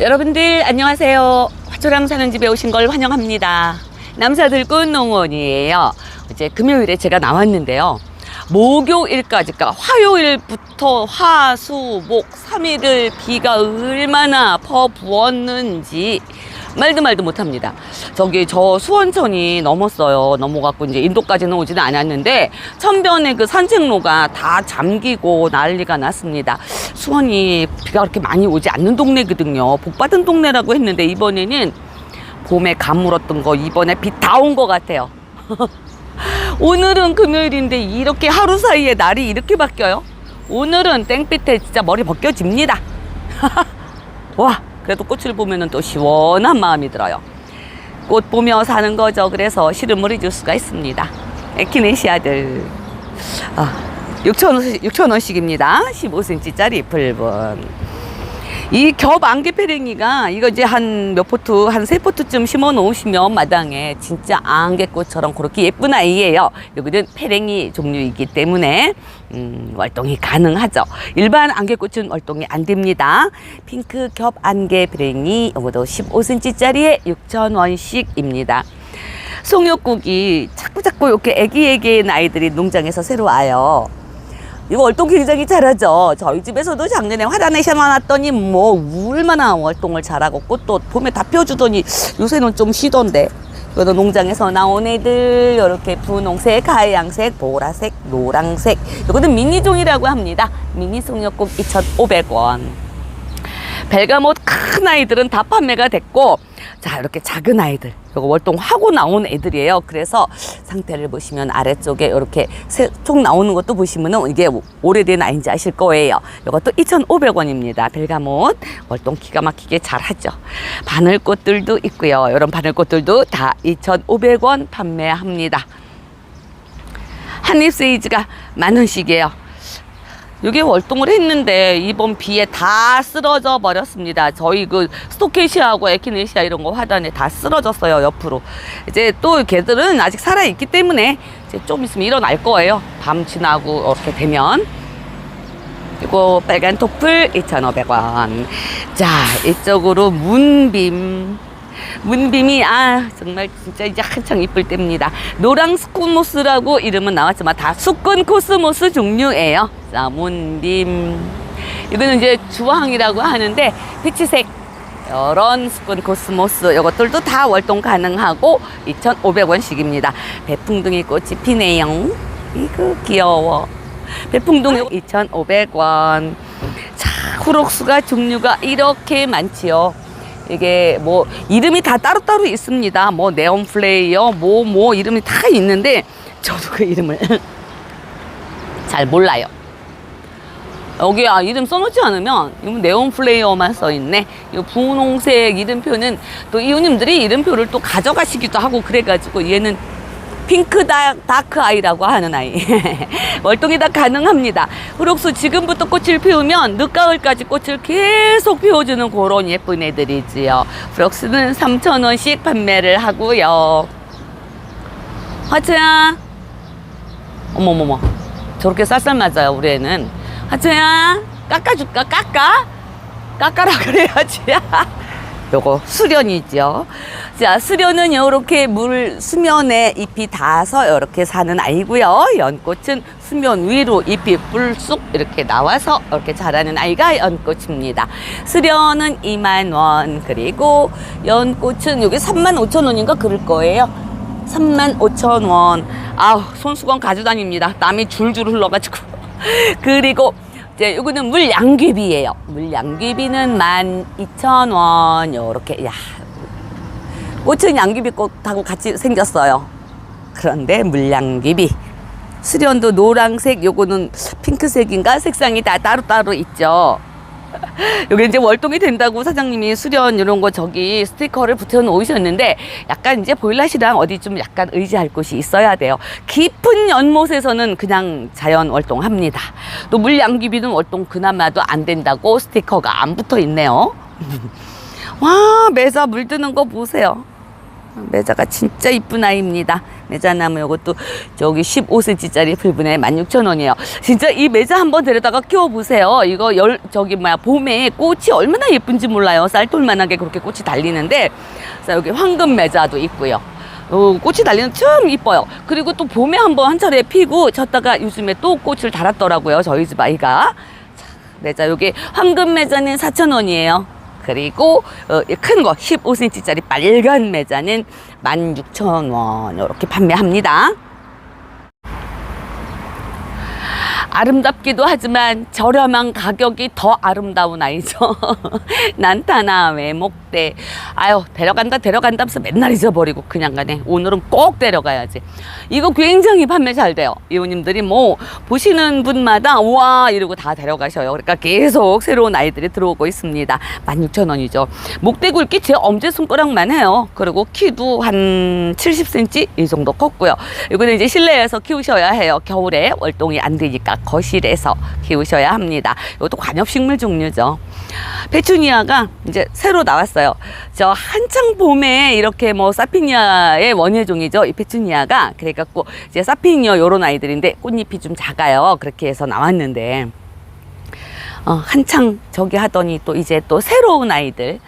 여러분들 안녕하세요. 화초랑 사는 집에 오신 걸 환영합니다. 남사들 꽃농원이에요. 이제 금요일에 제가 나왔는데요. 목요일까지, 그러니까 화요일부터 화, 수, 목 3일을 비가 얼마나 퍼 부었는지 말도 말도 못합니다. 저기 저 수원천이 넘었어요. 넘어갖고 이제 인도까지는 오지는 않았는데 천변의 그 산책로가 다 잠기고 난리가 났습니다. 수원이 비가 그렇게 많이 오지 않는 동네거든요. 복 받은 동네라고 했는데 이번에는 봄에 가물었던 거 이번에 비 다 온 것 같아요. 오늘은 금요일인데 이렇게 하루 사이에 날이 이렇게 바뀌어요? 오늘은 땡빛에 진짜 머리 벗겨집니다. 와, 그래도 꽃을 보면은 또 시원한 마음이 들어요. 꽃 보며 사는 거죠. 그래서 시름을 해줄 수가 있습니다. 에키네시아들. 아, 6,000원, 6,000원씩입니다. 15cm짜리 붉은. 이 겹 안개페랭이가 이거 이제 한 몇 포트, 한 세 포트쯤 심어 놓으시면 마당에 진짜 안개꽃처럼 그렇게 예쁜 아이예요. 여기는 페랭이 종류이기 때문에 음, 활동이 가능하죠. 일반 안개꽃은 활동이 안 됩니다. 핑크 겹 안개페랭이 이것도 15cm짜리에 6,000원씩입니다. 송역국이 자꾸 자꾸 이렇게 애기애기한 아이들이 농장에서 새로 와요. 이거 월동 굉장히 잘하죠. 저희 집에서도 작년에 화단에 심어놨더니 뭐 얼마나 월동을 잘하고 꽃도 봄에 다 펴주더니 요새는 좀 쉬던데. 그래도 농장에서 나온 애들 이렇게 분홍색, 하얀색, 보라색, 노랑색. 이거는 미니종이라고 합니다. 미니 송역국 2,500원. 벨가못 큰 아이들은 다 판매가 됐고 자 이렇게 작은 아이들. 이거 월동하고 나온 애들이에요. 그래서 상태를 보시면 아래쪽에 이렇게 세- 총 나오는 것도 보시면은 이게 오래된 아이인지 아실 거예요. 이것도 2,500원입니다. 벨가못 월동 기가 막히게 잘하죠. 바늘꽃들도 있고요. 이런 바늘꽃들도 다 2,500원 판매합니다. 한입 세이지가 만 원씩이에요 이게 월동을 했는데 이번 비에 다 쓰러져 버렸습니다. 저희 그 스토케시아하고 에키네시아 이런 거 화단에 다 쓰러졌어요 옆으로. 이제 또 걔들은 아직 살아 있기 때문에 이제 좀 있으면 일어날 거예요. 밤 지나고 이렇게 되면. 그리고 빨간 토플 2,500원. 자 이쪽으로 문빔. 문빔이 아 정말 진짜 이제 한창 이쁠 때입니다. 노랑 스코모스라고 이름은 나왔지만 다 수건 코스모스 종류예요. 자 문빔 이거는 이제 주황이라고 하는데 피치색 이런 수건 코스모스 이것들도 다 월동 가능하고 2,500원씩입니다. 배풍둥이 꽃이 피네요. 이거 귀여워. 배풍둥이 2,500원. 자, 후록수가 종류가 이렇게 많지요. 이게 뭐 이름이 다 따로따로 있습니다. 뭐 네온 플레이어 뭐 뭐 이름이 다 있는데 저도 그 이름을 잘 몰라요. 여기 아 이름 써놓지 않으면 이건 네온 플레이어만 써있네. 이 분홍색 이름표는 또 이웃님들이 이름표를 또 가져가시기도 하고 그래가지고 얘는 핑크 다, 다크 아이라고 하는 아이. 월동이 다 가능합니다. 후록수 지금부터 꽃을 피우면 늦가을까지 꽃을 계속 피워주는 그런 예쁜 애들이지요. 후록수는 3,000원씩 판매를 하고요. 하트야. 어머머머. 저렇게 쌀쌀 맞아요, 우리 애는. 하트야, 깎아줄까? 깎아? 깎아라 그래야지. 요거 수련이죠. 자, 수련은 요렇게 물 수면에 잎이 닿아서 이렇게 사는 아이고요. 연꽃은 수면 위로 잎이 불쑥 이렇게 나와서 이렇게 자라는 아이가 연꽃입니다. 수련은 2만 원 그리고 연꽃은 여기 3만 5천 원인가 그럴 거예요. 3만 5천 원. 아우, 손수건 가져다닙니다. 땀이 줄줄 흘러가지고. 그리고 이제 요거는 물양귀비예요. 물양귀비는 12,000원. 요렇게 야. 꽃은 양귀비 꽃하고 같이 생겼어요. 그런데 물양귀비. 수련도 노란색, 요거는 핑크색인가 색상이 다 따로따로 있죠. 여기 이제 월동이 된다고 사장님이 수련 이런 거 저기 스티커를 붙여 놓으셨는데 약간 이제 보일러시랑 어디 좀 약간 의지할 곳이 있어야 돼요. 깊은 연못에서는 그냥 자연 월동합니다. 또 물양귀비는 월동 그나마도 안 된다고 스티커가 안 붙어 있네요. 와 매사 물드는 거 보세요. 매자가 진짜 이쁜 아이입니다. 매자나무 요것도 저기 15cm짜리 불분에 16,000원이에요. 진짜 이 매자 한번 데려다가 키워보세요. 이거 열, 저기 뭐야, 봄에 꽃이 얼마나 예쁜지 몰라요. 쌀돌만하게 그렇게 꽃이 달리는데. 자, 여기 황금 매자도 있고요. 어, 꽃이 달리는 참 이뻐요. 그리고 또 봄에 한번 한 차례 피고 쳤다가 요즘에 또 꽃을 달았더라고요. 저희 집 아이가. 자, 매자 여기 황금 매자는 4,000원이에요. 그리고 어, 큰거 15cm짜리 빨간 매자는 16,000원 이렇게 판매합니다. 아름답기도 하지만 저렴한 가격이 더 아름다운 아이죠. 난타나 외목대. 아유 데려간다 데려간다 하면서 맨날 잊어버리고 그냥 가네. 오늘은 꼭 데려가야지. 이거 굉장히 판매 잘 돼요. 이모님들이 뭐 보시는 분마다 와 이러고 다 데려가셔요. 그러니까 계속 새로운 아이들이 들어오고 있습니다. 16,000원이죠. 목대 굵기 제 엄지 손가락만 해요. 그리고 키도 한 70cm 이 정도 컸고요. 이거는 이제 실내에서 키우셔야 해요. 겨울에 월동이 안 되니까 거실에서 키우셔야 합니다. 이것도 관엽식물 종류죠. 페추니아가 이제 새로 나왔어요. 저 한창 봄에 이렇게 뭐 사피니아의 원예종이죠. 이 페추니아가 그래갖고 이제 사피니어 요런 아이들인데 꽃잎이 좀 작아요. 그렇게 해서 나왔는데 어, 한창 저기 하더니 또 이제 또 새로운 아이들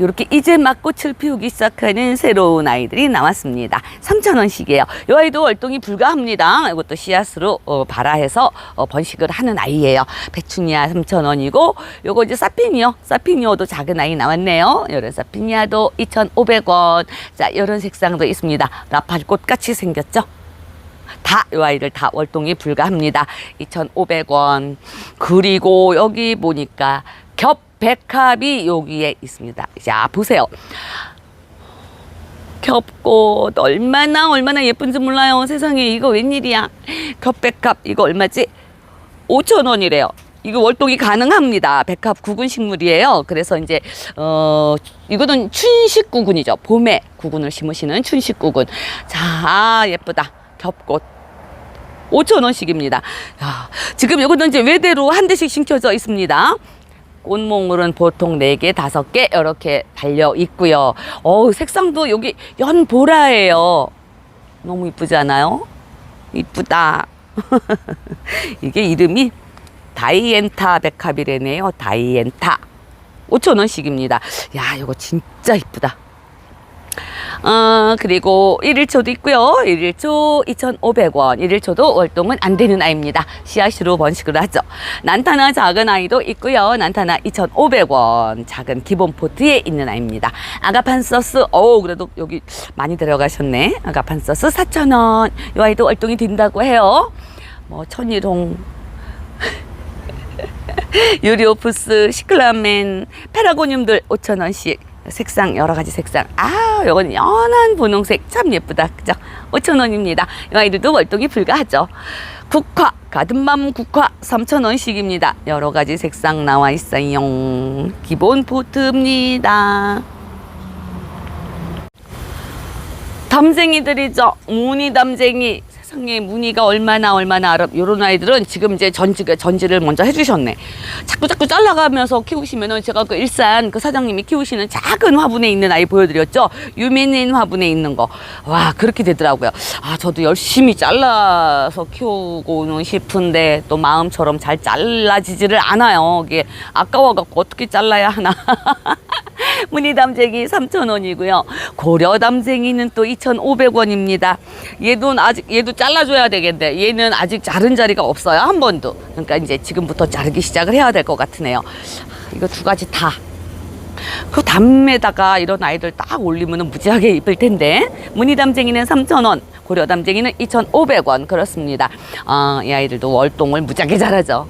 이렇게 이제 막 꽃을 피우기 시작하는 새로운 아이들이 나왔습니다. 3,000원씩이에요. 이 아이도 월동이 불가합니다. 이것도 씨앗으로 어, 발아해서 어, 번식을 하는 아이예요. 페추니아 3,000원이고 요거 이제 사피니어, 사피니어도 작은 아이 나왔네요. 이런 사피니아도 2,500원. 자, 이런 색상도 있습니다. 라팔꽃 같이 생겼죠? 다이 아이들 다 월동이 불가합니다. 2,500원. 그리고 여기 보니까 겹 백합이 여기에 있습니다. 자, 보세요. 겹꽃 얼마나 얼마나 예쁜지 몰라요. 세상에 이거 웬일이야. 겹백합 이거 얼마지? 5,000원이래요. 이거 월동이 가능합니다. 백합 구근 식물이에요. 그래서 이제 어 이거는 춘식 구근이죠. 봄에 구근을 심으시는 춘식 구근. 자, 예쁘다. 겹꽃. 5,000원씩입니다. 야, 지금 이거는 이제 외대로 한 대씩 심겨져 있습니다. 꽃몽울은 보통 4개, 5개 이렇게 달려 있고요. 어우, 색상도 여기 연보라예요. 너무 이쁘지 않아요? 이쁘다. 이게 이름이 다이엔타 백합이래네요. 다이엔타. 5,000원씩입니다. 야, 이거 진짜 이쁘다. 어, 그리고 1일초도 있고요. 1일초 2,500원. 1일초도 월동은 안 되는 아이입니다. 씨앗으로 번식을 하죠. 난타나 작은 아이도 있고요. 난타나 2,500원. 작은 기본 포트에 있는 아이입니다. 아가판서스, 어우, 그래도 여기 많이 들어가셨네. 아가판서스 4,000원. 이 아이도 월동이 된다고 해요. 뭐, 천일홍. 유리오프스, 시클라멘, 페라고늄들 5,000원씩. 색상 여러 가지 색상. 아 요건 연한 분홍색. 참 예쁘다. 그죠? 5,000원입니다. 이 아이들도 월동이 불가하죠. 국화 가든맘 국화 3,000원씩입니다. 여러 가지 색상 나와 있어요. 기본 포트입니다. 담쟁이들이죠. 무늬 담쟁이 세상에 무늬가 얼마나 얼마나 아름 요런 아이들은 지금 이제 전지가 전지를 먼저 해주셨네. 자꾸 자꾸 잘라가면서 키우시면은 제가 그 일산 그 사장님이 키우시는 작은 화분에 있는 아이 보여드렸죠? 유민인 화분에 있는 거. 와 그렇게 되더라고요. 아 저도 열심히 잘라서 키우고는 싶은데 또 마음처럼 잘 잘라지지를 않아요. 이게 아까워 갖고 어떻게 잘라야 하나 무늬 담쟁이 3,000원이고요. 고려 담쟁이는 또 2,500원입니다. 얘도 아직 얘도 잘라줘야 되겠는데 얘는 아직 자른 자리가 없어요 한 번도. 그러니까 이제 지금부터 자르기 시작을 해야 될 것 같으네요. 이거 두 가지 다. 그 담에다가 이런 아이들 딱 올리면 무지하게 이쁠 텐데 무늬 담쟁이는 3,000원, 고려 담쟁이는 2,500원 그렇습니다. 어, 이 아이들도 월동을 무지하게 잘하죠.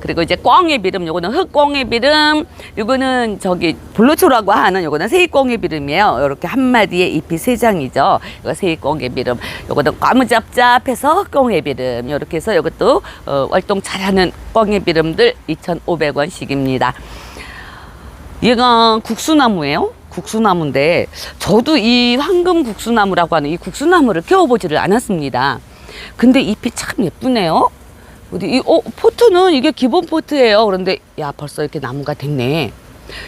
그리고 이제 꽝의 비름 요거는 흑꽝의 비름 요거는 저기 블루초라고 하는 요거는 세이꽝의 비름이에요. 요렇게 한 마디에 잎이 세 장이죠. 이거 세이꽝의 비름 요거는 과무잡잡해서 흑꽝의 비름 요렇게 해서 요것도 어, 활동 잘하는 꽝의 비름들 2,500원씩입니다. 얘가 국수나무예요? 국수나무인데 저도 이 황금 국수나무라고 하는 이 국수나무를 키워보지를 않았습니다. 근데 잎이 참 예쁘네요 어디 이 어, 포트는 이게 기본 포트예요. 그런데 야 벌써 이렇게 나무가 됐네.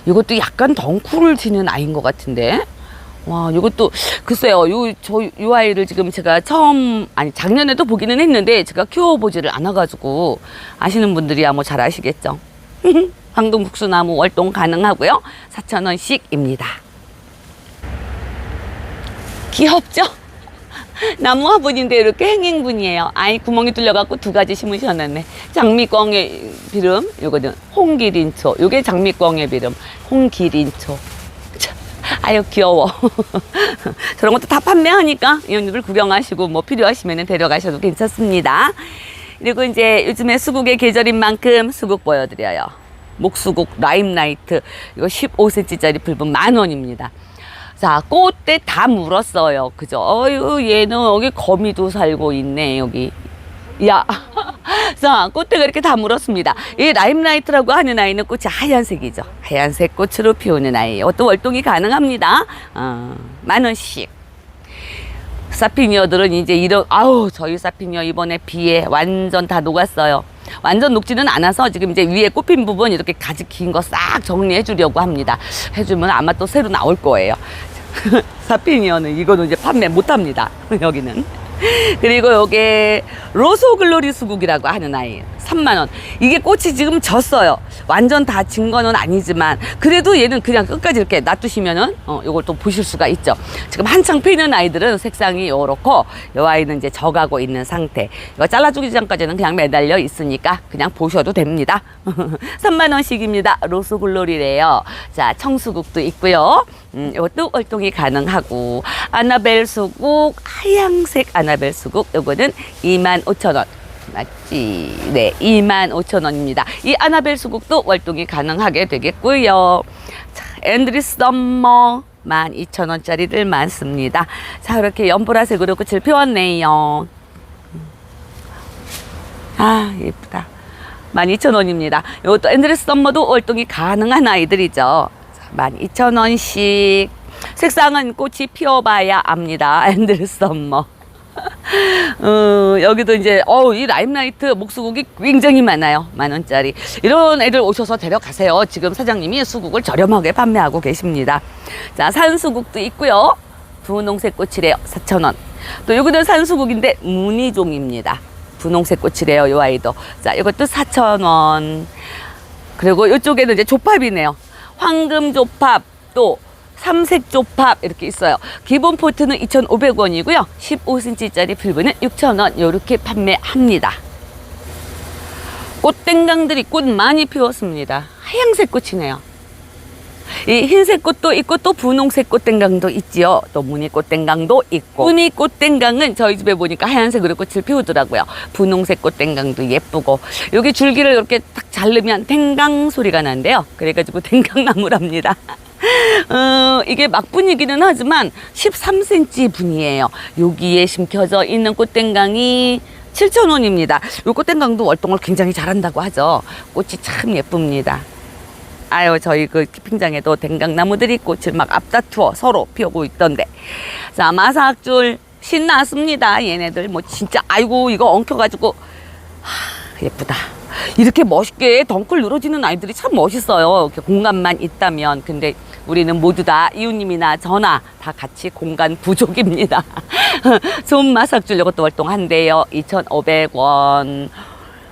이것도 약간 덩쿨을 지는 아이인 것 같은데. 와, 이것도 글쎄요. 요저요 아이를 지금 제가 처음 아니 작년에도 보기는 했는데 제가 키워보지를 않아가지고 아시는 분들이야 뭐 잘 아시겠죠. 황금국수나무 월동 가능하고요. 4,000원씩입니다. 귀엽죠? 나무 화분인데 이렇게 행행분이에요. 아이 구멍이 뚫려갖고 두 가지 심으셨네. 장미꽝의 비름, 요거는 홍기린초. 요게 장미꽝의 비름, 홍기린초. 참, 아유 귀여워. 저런 것도 다 판매하니까 이 언니들 구경하시고 뭐 필요하시면 데려가셔도 괜찮습니다. 그리고 이제 요즘에 수국의 계절인 만큼 수국 보여드려요. 목수국 라임라이트 이거 15cm짜리 불분 만 원입니다. 자, 꽃대 다 물었어요. 그죠? 어유 얘는 여기 거미도 살고 있네, 여기. 야. 자, 꽃대가 이렇게 다 물었습니다. 이 라임라이트라고 하는 아이는 꽃이 하얀색이죠. 하얀색 꽃으로 피우는 아이예요. 또 월동이 가능합니다. 어, 만 원씩. 사피니어들은 이제 이런 아우 저희 사피니어 이번에 비에 완전 다 녹았어요. 완전 녹지는 않아서 지금 이제 위에 꼽힌 부분 이렇게 가지 긴 거 싹 정리해 주려고 합니다. 해주면 아마 또 새로 나올 거예요. 사피니어는 이거는 이제 판매 못 합니다. 여기는. 그리고 요게 로소글로리 수국이라고 하는 아이 3만 원. 이게 꽃이 지금 졌어요. 완전 다 진 거는 아니지만 그래도 얘는 그냥 끝까지 이렇게 놔두시면은 어 요걸 또 보실 수가 있죠. 지금 한창 피는 아이들은 색상이 요렇고 요 아이는 이제 져가고 있는 상태. 이거 잘라주기 전까지는 그냥 매달려 있으니까 그냥 보셔도 됩니다. 3만 원씩입니다. 로소글로리래요. 자, 청수국도 있고요. 음, 이것도 월동이 가능하고 아나벨 수국 하양색 아나벨 수국 요거는 2만 5천 원. 맞지? 네, 2만 5천 원입니다. 이 아나벨 수국도 월동이 가능하게 되겠고요. 자, 앤드리스 덤머 12,000원짜리들 많습니다. 자, 이렇게 연보라색으로 꽃을 피웠네요. 아, 예쁘다. 12,000원입니다. 이것도 앤드레스 썸머도 월동이 가능한 아이들이죠. 12,000원씩. 색상은 꽃이 피어봐야 압니다. 앤드레스 썸머. 어, 여기도 이제, 어우, 이 라임라이트 목수국이 굉장히 많아요. 만 원짜리. 이런 애들 오셔서 데려가세요. 지금 사장님이 수국을 저렴하게 판매하고 계십니다. 자, 산수국도 있고요. 분홍색 꽃이래요. 4,000원. 또 여기도 산수국인데 무늬종입니다. 분홍색 꽃이래요. 요 아이도. 자, 이것도 4,000원. 그리고 이쪽에는 이제 조팝이네요. 황금 조팝 또 삼색 조팝 이렇게 있어요. 기본 포트는 2,500원이고요. 15cm짜리 필브는 6,000원 이렇게 판매합니다. 꽃땡강들이 꽃 많이 피웠습니다. 하얀색 꽃이네요. 이 흰색 꽃도 있고 또 분홍색 꽃땡강도 있지요. 또 무늬 꽃 땡강도 있고 무늬 꽃 땡강은 저희 집에 보니까 하얀색으로 꽃을 피우더라고요. 분홍색 꽃 땡강도 예쁘고 여기 줄기를 이렇게 딱 자르면 땡강 소리가 나는데요. 그래가지고 땡강나무랍니다. 어, 이게 막분이기는 하지만 13cm 분이에요. 여기에 심겨져 있는 꽃땡강이 7,000원입니다. 이 꽃땡강도 월동을 굉장히 잘한다고 하죠. 꽃이 참 예쁩니다. 아유 저희 그 키핑장에도 댕강나무들이 꽃을 막 앞다투어 서로 피우고 있던데 자 마삭줄 신났습니다 얘네들 뭐 진짜 아이고 이거 엉켜가지고 하, 예쁘다 이렇게 멋있게 덩클 늘어지는 아이들이 참 멋있어요 이렇게 공간만 있다면 근데 우리는 모두 다 이웃님이나 저나 다 같이 공간 부족입니다 좋은 마삭줄 이것도 활동한대요 2,500원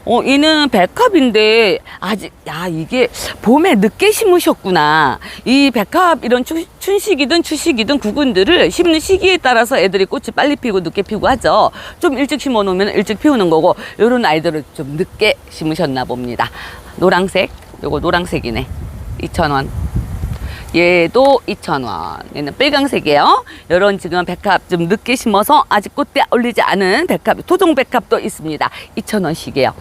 어, 얘는 백합인데, 아직, 야, 이게 봄에 늦게 심으셨구나. 이 백합, 이런 추, 춘식이든 추식이든 구근들을 심는 시기에 따라서 애들이 꽃이 빨리 피고 늦게 피고 하죠. 좀 일찍 심어 놓으면 일찍 피우는 거고, 요런 아이들을 좀 늦게 심으셨나 봅니다. 노랑색, 요거 노랑색이네. 2,000원. 얘도 2,000원. 얘는 빨강색이에요. 요런 지금 백합 좀 늦게 심어서 아직 꽃대 올리지 않은 백합, 토종 백합도 있습니다. 2,000원씩이에요.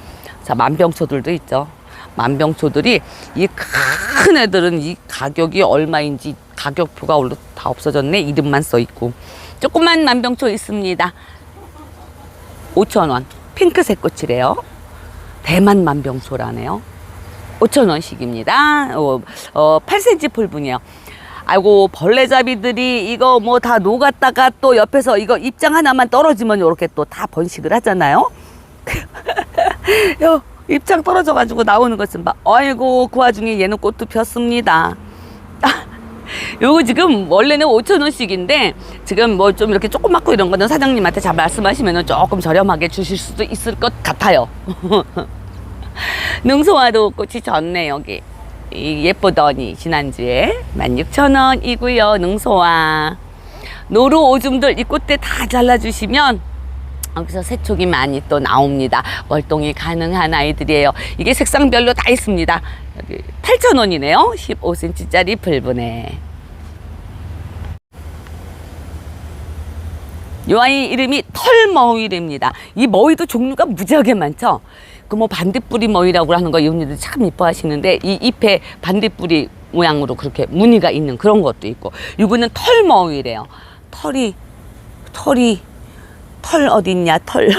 자, 만병초들도 있죠. 만병초들이 이 큰 애들은 이 가격이 얼마인지 가격표가 다 없어졌네. 이름만 써 있고. 조그만 만병초 있습니다. 5,000원. 핑크색 꽃이래요. 대만 만병초라네요. 5,000원씩입니다. 어, 어, 8cm 폴분이에요. 아이고, 벌레잡이들이 이거 뭐 다 녹았다가 또 옆에서 이거 입장 하나만 떨어지면 이렇게 또 다 번식을 하잖아요. 요, 입장 떨어져 가지고 나오는 것좀 봐. 아이고, 그 와중에 얘는 꽃도 폈습니다. 요거 지금 원래는 5,000원씩인데 지금 뭐 좀 이렇게 조그맣고 이런 거는 사장님한테 잘 말씀하시면 조금 저렴하게 주실 수도 있을 것 같아요. 능소화도 꽃이 졌네, 여기. 이 예쁘더니, 지난주에 16,000원이고요, 능소화. 노루 오줌들 이 꽃대 다 잘라주시면 여기서 새촉이 많이 또 나옵니다. 월동이 가능한 아이들이에요. 이게 색상별로 다 있습니다. 여기 8,000원이네요. 15cm짜리 불분에. 이 아이 이름이 털머위입니다. 이 머위도 종류가 무지하게 많죠. 그 뭐 반딧불이 머위라고 하는 거 이분들이 참 이뻐하시는데 이 잎에 반딧불이 모양으로 그렇게 무늬가 있는 그런 것도 있고 이거는 털머위래요. 털이 털이 털 어딨냐 털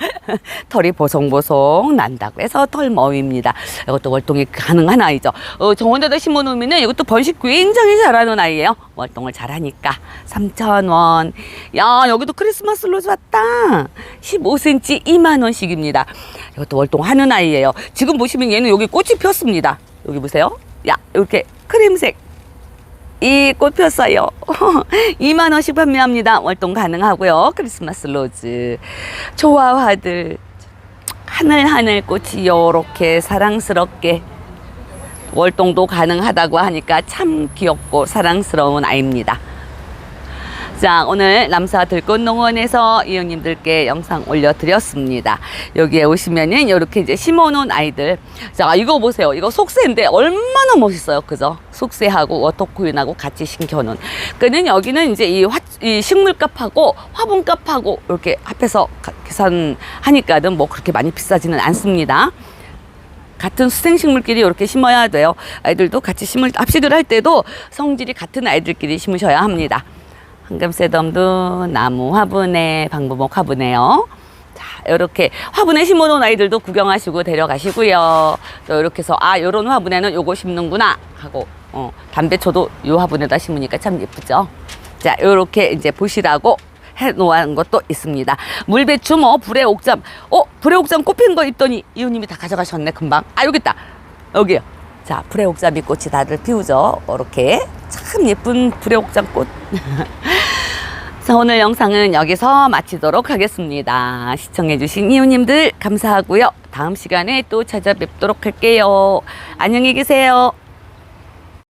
털이 보송보송 난다고 해서 털머위입니다. 이것도 월동이 가능한 아이죠. 어, 정원에다 심어놓으면 이것도 번식 굉장히 잘하는 아이예요. 월동을 잘하니까 3,000원. 야 여기도 크리스마스 로즈 왔다. 15cm 2만 원씩입니다. 이것도 월동하는 아이예요. 지금 보시면 얘는 여기 꽃이 폈습니다. 여기 보세요. 야 이렇게 크림색 이 꽃 폈어요. 2만 원씩 판매합니다. 월동 가능하고요. 크리스마스 로즈, 조화화들, 하늘 하늘 꽃이 요렇게 사랑스럽게 월동도 가능하다고 하니까 참 귀엽고 사랑스러운 아이입니다. 자, 오늘 남사 들꽃농원에서 이웃님들께 영상 올려드렸습니다. 여기에 오시면은 이렇게 이제 심어놓은 아이들. 자, 이거 보세요. 이거 속세인데 얼마나 멋있어요. 그죠? 속세하고 워터코인하고 같이 심겨놓은. 그는 여기는 이제 이, 화, 이 식물값하고 화분값하고 이렇게 합해서 가- 계산하니까는 뭐 그렇게 많이 비싸지는 않습니다. 같은 수생식물끼리 이렇게 심어야 돼요. 아이들도 같이 심을 합식을 할 때도 성질이 같은 아이들끼리 심으셔야 합니다. 황금새덤도 나무 화분에 방부목 화분에요. 자, 이렇게 화분에 심어놓은 아이들도 구경하시고 데려가시고요. 또 이렇게 해서 아 요런 화분에는 요거 심는구나 하고 어, 담배초도 요 화분에다 심으니까 참 예쁘죠. 자, 요렇게 이제 보시라고 해 놓은 것도 있습니다. 물배추 뭐 불의 옥잠. 어, 불의 옥잠 꽃핀 거 있더니 이웃님이 다 가져가셨네 금방. 아 여기 있다. 여기요. 자, 불의 옥잠이 꽃이 다들 피우죠. 이렇게 참 예쁜 불의 옥잠 꽃. 자, 오늘 영상은 여기서 마치도록 하겠습니다. 시청해주신 이웃님들 감사하고요. 다음 시간에 또 찾아뵙도록 할게요. 안녕히 계세요.